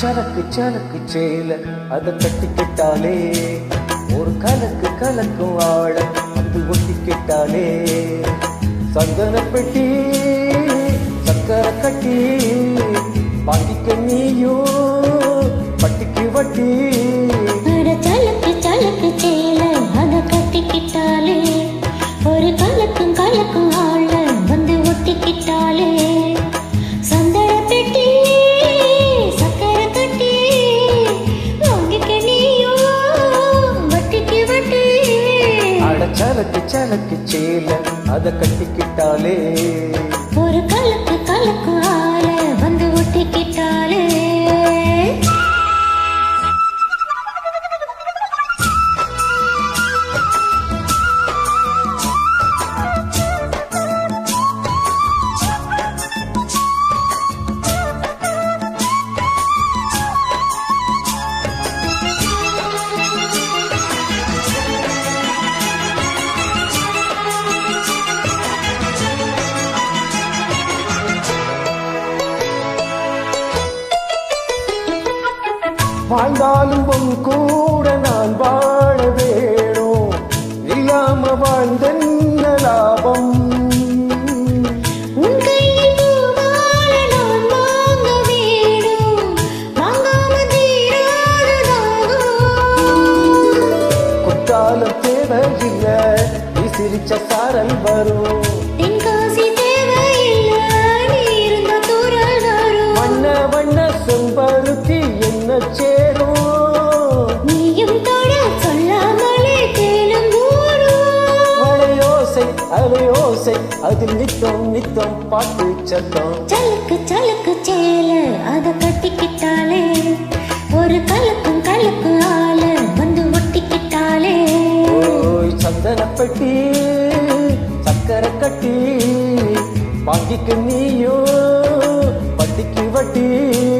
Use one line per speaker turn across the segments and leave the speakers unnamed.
சலக்கு சலக்கு சேல அதை கட்டிக்கிட்டாலே ஒரு கலக்கு கலக்கும் ஆள அது ஒட்டிக்கிட்டாலே சந்தன பெட்டி சக்கரை கட்டி பாட்டிக்கு நீயோ பட்டிக்கு வட்டி
அத கட்டிக்கிட்டாலே ஒரு கலக்கும் கலக்கும் ஆள வந்து ஒட்டிக்கிட்டாலே. சந்தன பெட்டி சக்கரை கட்டி வாங்கிக்க நீயோ வட்டிக்கு வட்டி.
அட சலக்கு சலக்கு சேல அத கட்டிக்கிட்டாலே.
ஒரு கலக்கு கலக்கு ஆள
வாழ்ந்தாலும் உன் கூட நான் வாழ வேணும். இல்லாம வாழ்ந்தென்ன லாபம். குற்றாலம் தேவையில்லை சிரிச்ச சாரல் வரும்.
தென்காசி தேவையில்லை,
வண்ண வண்ண செம்பருத்தி என்ன சேரும்.
நீயும் தொட சொல்லாமலே தேனும்.
மழையோசை அலையோசை அதில் நித்தம் நித்தம் பாட்டு சத்தம்.
சலுக்கு சலுக்கு சேல அத கட்டிக்கிட்டாலே. ஒரு கலக்கும் கலக்கு ஆள வந்து ஒட்டிக்கிட்டாலே.
ஓய் சந்தன பெட்டி சக்கரை கட்டி வாங்கிக்க நீயோ வட்டிக்கு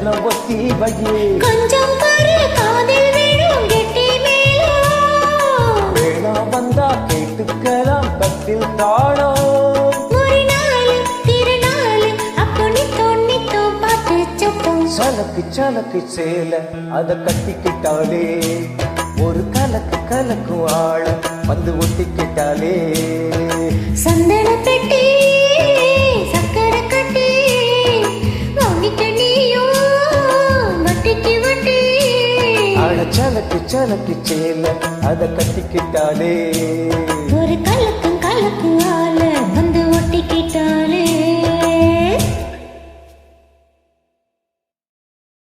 நேரம் ஒத்தி வையே
கொஞ்சம்
வேணாம் வந்தா கேட்டுக்கலாம் பத்தில்
சத்தம்
சலக்கு சலக்கு சேல அத கட்டிக்கிட்டாலே. ஒரு கலக்கு கலக்கு ஆழ வந்து ஒட்டிக்கிட்டாலே.
சந்தன பெட்டி
சலக்கு சலக்கு சேல அத கட்டிக்கிட்டாலே.
ஒரு கலக்கும் கலக்கும் ஆள வந்து ஒட்டிக்கிட்டாலே.